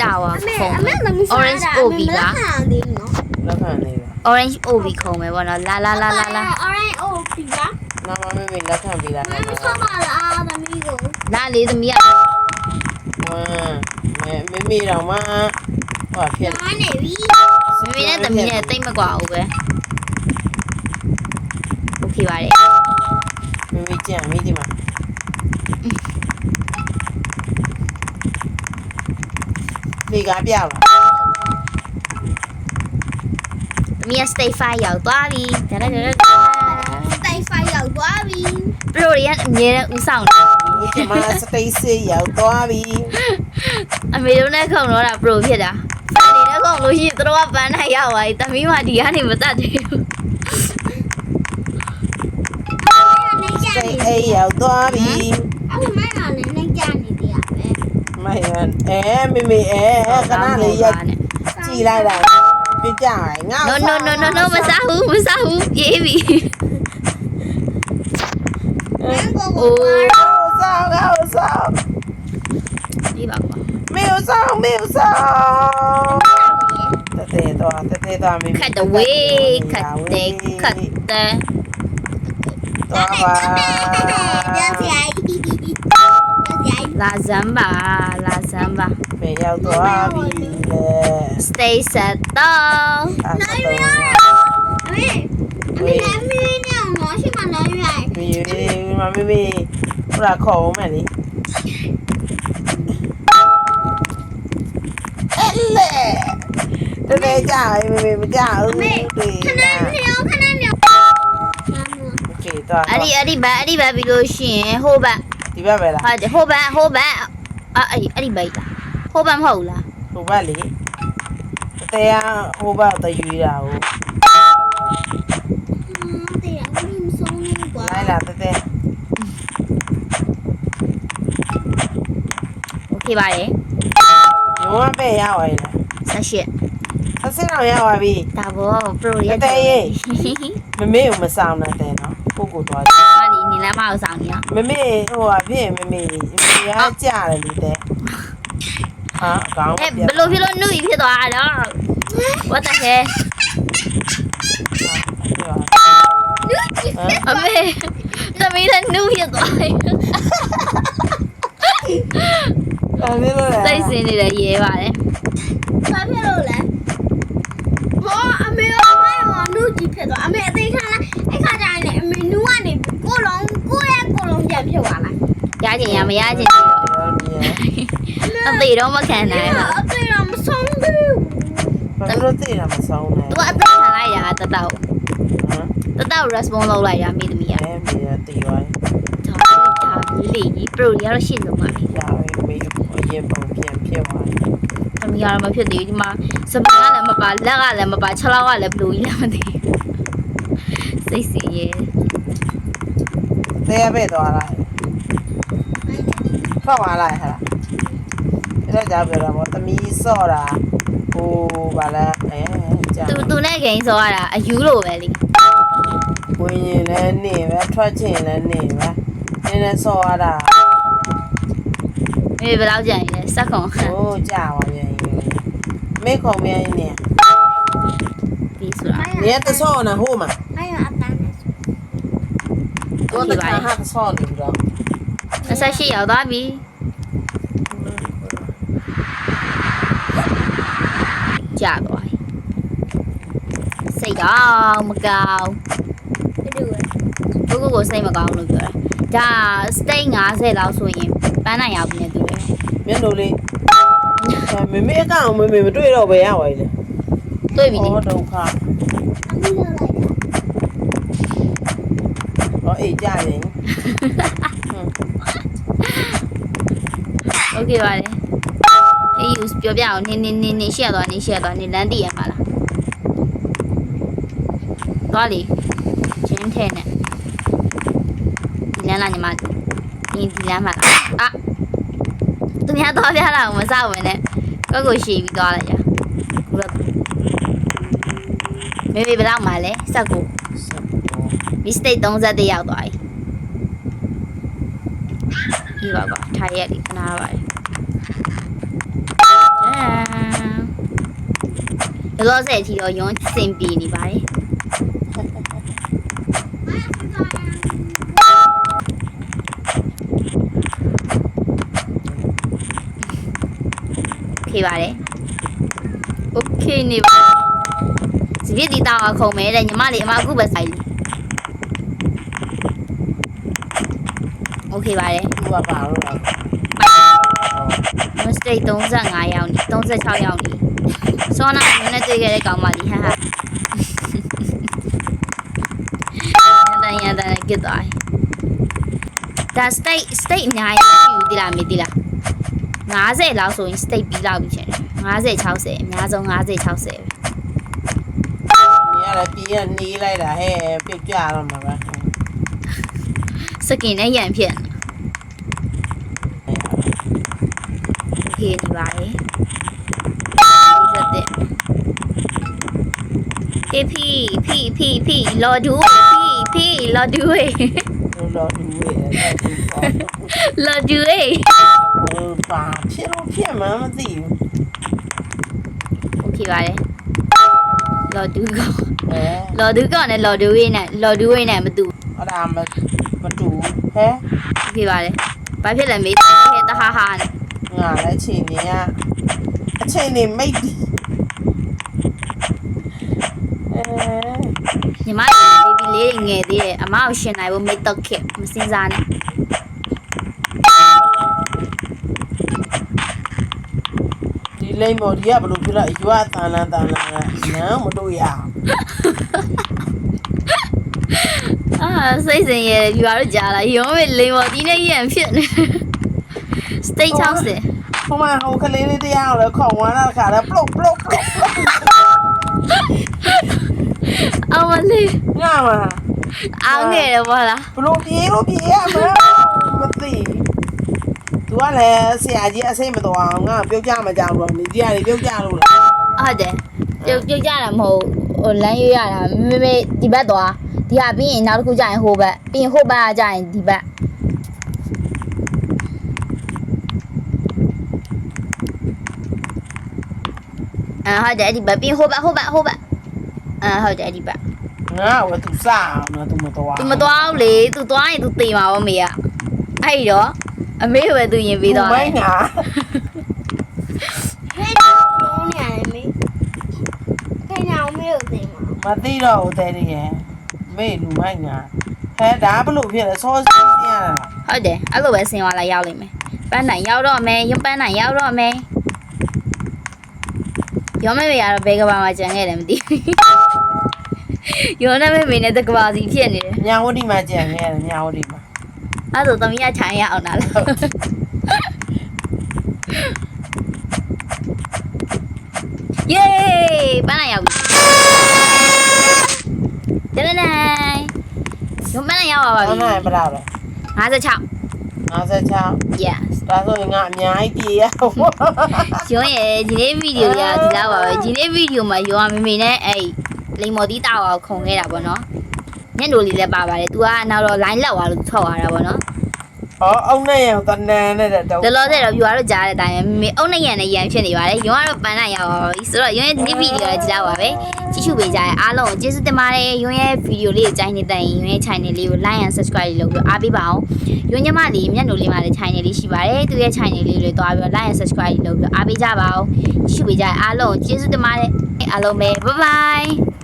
တာဝါခုံမယ် orange ob က လက်ခံနေပါ orange ob ခုံမယ်ပေါ့နော်လာလာလာလာလာ orange ob ကနာမမေမေလက်ခံပေးတာမနဲ့မဆောပါလားသမီးကိုလာလေးသမီးကဝမ်မေမေမေတော့မဟောဖြစ်နားနေပြီမမေနဲ့သမီးနဲ့တိတ်မကွာဘူးပဲ okay ပါတယ်မေမေကြံမေဒီမှာ ဒီကပြပါသမီးက stay 5ရောက်သွားပြီဒါလည်းဒါလည်းတိုင်ဖိုင်ရောက်သွားပြီပရိုတွေကအမြဲတမ်းဦးဆောင်တယ်ဒီမှာစတေးစေးရောက်သွားပြီအမေတို့နဲ့ခုံတော့တာပရိုဖြစ်တာဖန်နေတဲ့ခုံလို့ရှိရင်သူတို့ကပန်းနိုင်ရောက်သွားပြီသမီးမှဒီကနေမတတ်သေးဘူးနေကြစိနေတ်အေးရောက်သွားပြီ အခုမကလည်းနေကြနေသေးရပဲ မယန်အဲမေမေအဲခဏလေးရက်ကြည်လိုက်တာပြကြရငါ no no no no no မစားဘူးမစားဘူးပြေးပြီမင်းကိုအိုးဆောင်းကောင်းဆောင်းပြေးပါကွာမေဆောင်းမေဆောင်းတသေးတော့တသေးတော့မေခတ်တဲ့ဝေးခတ်တဲ့ခတ်တဲ့တော့ပါပြောပြိုင်ပြောပြို င်လာဇမ်ပါလာဇမ်ပါမေရောက်သွားပြီလေ stay set တော့နိုင်ရအမေအမေအမေနဲ့တော့ရှိမှနိုင်ရမေမမေမေဟိုလာခေါ်မယ်လေအဲ့လေတသေးကြမေမေမကြဘူးအမေတွေ့ခဏနေအောင်ခဏ နေအောင် โอเคတော့ အဲ့ဒီအဲ့ဒီဘက်အဲ့ဒီဘက်ပြီးလို့ရှိရင်ဟိုဘက် ဒီဘက်ပဲလား ဟုတ်တယ်ဟိုဘက်ဟိုဘက်အဲ့အဲ့ဒီအဲ့ဒီဘက်လားဟိုဘက်မဟုတ်လား ဟိုဘက်လေတသေးဟိုဘက်တရွေးတာဟို တရားဝင်ဆုံးနေကွာ လိုက်လာတသေး โอเคပါတယ် ညောပဲရပါရဲ့ ဆက်ရှစ် အစင်းအောင်ရပါပြီ ဒါဘော pro ရဲ့ တဲ့ရဲ့ မမေကိုမဆောင်နဲ့တဲ့နော်ကိုကိုသွား ဟာဒီနီ လမ်းမအောင်ဆောင်နေရမမေဟိုဟာဖြစ်မမေမမေကကြားတယ်လေတဲ့ဟာကောင်းအဲဘလို့ဖြစ်လို့နှုတ်ဖြစ်သွားတာတော့ what the hell အမေသမီးလည်းနှုတ်ဖြစ်သွားတယ်အဲ့ဒီလိုလေစိတ်ဆင်းနေတယ်ရဲပါတယ်ဘာဖြစ်လို့လဲဘောအမေရောမရောနုကြီးဖြစ်သွားအမေအသေးခံလိုက်အဲ့ခါကျရင်လေအမေနူကနေကိုလုံးကိုရဲ့ကိုလုံးပြန်ဖြစ်သွားလိုက် ရချင်ရမရချင်တော့အသေးတော့မခံနိုင်ဘူးအသေးတော့မဆုံးဘူးဘာလို့သိတာမဆောင်နဲ့သူကအသက်ခံလိုက်ရတာတတောက်ဟမ်တတောက် response လုပ်လိုက်ရမိသမီးရအဲမေရတီရောဒါဒါလီ pro ရတော့ရှင်းဆုံးပါပြီရပြီမေအရင်ပုံပြန်ဖြစ်သွားတယ်သမီးကတော့မဖြစ်သေးဘူးဒီမှာစပင်းကလည်းမပါလက်ကလည်းမပါ6လောက်ကလည်းဘလူးကြီးလည်းမသိဘူးစိတ်စီရဲသေးပဲသွားလို က်ဖောက်သွားလိုက်ဟာအဲ့ဒါကြောင့်ပြောတာပေါ့သမီးစော့တာဟိုဗာလဲအဲကြာသူသူနဲ့ဂိမ်းဆိုရတာအယူလိုပဲလေဝင်ရင်လည်းနေပဲထွက်ချင်လည်းနေပဲနည်းနည်းစော့ရတာမေဘယ်တော့ကြံရလဲစက်ခုံဟိုကြာပါပြန်ရင်မေခုံမြန်နေဒီဆိုတာနေတဆော့နာဟိုမှာအဲ့ရအတန်းနဲ့ကိုတခါဟာဆော့နေပြီးတော့ 28ရောက်သွားပြီကြာသွားပြီစိတ်ကောင်းမကောင်းဘယ်လိုလဲကိုကိုကိုစိတ်မကောင်းလို့ပြောတာဒါ state 50လောက်ဆိုရင်ပန်းနိုင်ရောက်ပြီနဲ့တူတယ်မျက်နှာလေးမမေအကောင်မမေမတွေ့တော့ပဲရပါလေတွေ့ပြီလေဟောဒုက္ခအမေလိုလိုက်တာဟောအေးကြရင် โอเคပါလေအေးယူပြောပြအောင်နင်းနင်းနင်းနင်းရှေ့သွားနင်းရှေ့သွားနင်းလမ်းတည်ရမှာလားသွားလေချင်းထဲနဲ့ဒီလမ်းလာညီမဒီဒီလမ်းမှာလားအာသူများသွားပြလာအောင်မစောက်ဝင်နဲ့ကိုယ့်ကိုရှည်ပြီးသွားလိုက်ရခုတော့မေမေဘယ်လောက်မှလဲစက်ကို mistake 30ရောက်သွားပြီဒီပါကွာ ာ ထားရက်ဒီခဏပါတယ်။လောဆယ်အထိတော့ရုံးစင်ပြေနေပါတယ်။ခေပါတယ်။ Okay နေပါ။ဒီဒီတာအခုံးမဲတဲ့ညီမလေးအမအခုပဲဆိုင်လေး โอเคပါတယ်။သူကပါလို့လား။ mistake 35ရောင်နေ36ရောင်နေ။စောနာမင်းနဲ့တွေ့ခဲ့တဲ့ကောင်မလေးဟာဟာ။တန်ရန်တန်ကစ်သွား။ဒါ state state အများကြီးရှိဘူးတိလားမေးတိလား။50လောက်ဆိုရင် state ပြီးလောက်ပြီရှင်။50 60အများဆုံး50 60ပဲ။ရတာတီးရနေလိုက်တာဟဲ့ပြပြတော့မှာပါစကင်နဲ့ရံဖြစ် thiền vậy พี่พี่พี่พี่พี่รอด้วยพี่พี่รอด้วยรอด้วยรอด้วยเออปาเชี่ยวเชี่ยมามาสิโอเคไปรอดูก่อนรอดูก่อนนะรอด้วยนะรอด้วยนะมาดูเอาดามมามาดูเฮ้โอเคไปไปเพื่อนเลยไม่ใช่เฮ้ตาฮ่าฮ่า 的，哎，ညီမလေးဘေဘီလေးတွေငယ်သေးတယ်အမကိုရှင်နိုင်ဖို့မိတ်တော့ခက်မစင်စားနဲ့ဒီလိမ့်မော်ဒီကဘလို့ပြလိုက်ရွာတန်လန်တန်လန်နန်းမတို့ရအာစိတ်စင်ရဲ့ယူရတော့ကြာလာရုံးပဲလိန်ပေါ်ဒီနေ့ရန်ဖြစ်နေ state 60ဟိုမှာဟိုကလေးလေးတရားကိုလည်းခေါင်းဝမ်းလာခါလဲပလုတ်ပလုတ်ပလုတ်အမလေးငါမှာအောင်းငယ်တယ်ဘောလားဘလို့ပြေလို့ပြေရမှာမသိသူကလည်းဆရာကြီးအစိမ့်မတော်အောင်ငါပြုတ်ကြမကြောက်တော့နေကြီးရတယ်ပြုတ်ကြလို့လားဟုတ်တယ်ပြုတ်ပြုတ်ကြတာမဟုတ်ဟိုလမ်းရွရတာမေမေဒီဘက်သွားဒီဟာပြီးရင်နောက်တစ်ခုကျရင်ဟိုဘက်ပြီးရင်ဟိုဘက်ကကျရင်ဒီဘက် အာဟုတ်တယ်အဲ့ဒီဘက်ပြီးဟိုဘက်ဟိုဘက်ဟိုဘက်အာဟုတ်တယ်အဲ့ဒီဘက်ငါ့ကိုသူစားအောင်နော်သူမတော်သူမတော်ဘူးလေသူသွားရင်သူတေမှာပါမေကအဲ့တော့အမေကိုပဲသူယင်ပေးသွားတယ်ဘယ်ညာဟဲ့တော့ညာမေခင်ညာအမေကိုတေမှာမသိတော့ဦးတဲ့ရဲ့မေလူမိုက်ညာဟဲ့ဒါဘလို့ဖြစ်လဲဆောစင်းရတာဟုတ်တယ်အဲ့လိုပဲဆင်သွားလာရောက်လိမ့်မယ်ပန်းတိုင်ရောက်တော့မယ်ရပန်းတိုင်ရောက်တော့မယ် ရောမဲမေကတော့ဘယ်ကဘာမှကြံခဲ့တယ်မသိဘူးရောနေမေမေနဲ့တကဘာစီဖြစ်နေတယ်ညာဝတီမှာကြံခဲ့တယ်ညာဝတီမှာအဲ့ဒါသမီးကခြံရအောင်လားယေးပန်းနိုင်ရောက်ပြီတရနိုင်ရုံပန်းနိုင်ရောက်ပါပါအဲ့ပြီဒါဘယ်လောက်လဲ56 56 yes ဒါဆိုရင်ငါအများကြီးပြေရဟုတ်ရုံးရဲ့ဒီနေ့ဗီဒီယိုရဒီလောက်ပါပဲဒီနေ့ဗီဒီယိုမှာရောမမေနဲ့အဲ့လိမ္မော်တီးတောက်အောင်ခုံခဲ့တာပေါ့နော်ညက်နိုလေးလည်းပါပါတယ်။ तू ကနောက်တော့ line လောက်သွားလို့ထွက်သွားတာပေါ့နော် ဟောအုံနဲ့ရတနန်နဲ့တော့။လောလောဆယ်တော့ view ကတော့ကြားတဲ့အတိုင်းပဲမေအုံနဲ့ရန်နဲ့ရန်ဖြစ်နေပါတယ်။ရုံကတော့ပန်းနိုင်ရောက်ပါပြီ။ဆိုတော့ရုံရဲ့ဒီနေ့ဗီဒီယိုလည်းဒီလောက်ပါပဲ။ကြည့်ရှုပေးကြတဲ့အားလုံးကိုကျေးဇူးတင်ပါတယ်။ရုံရဲ့ဗီဒီယိုလေးကိုကြိုက်နေတဲ့ရင်ရုံရဲ့ channel လေးကို like and subscribe လုပ်ပြီးအားပေးပါအောင်။ရုံညမလေးမျက်နှာလေးမှာလည်း channel လေးရှိပါတယ်။သူရဲ့ channel လေးတွေတွားပြီး like and subscribe လုပ်ပြီးအားပေးကြပါအောင်။ကြည့်ရှုပေးကြတဲ့အားလုံးကိုကျေးဇူးတင်ပါတယ်။အားလုံးပဲ bye bye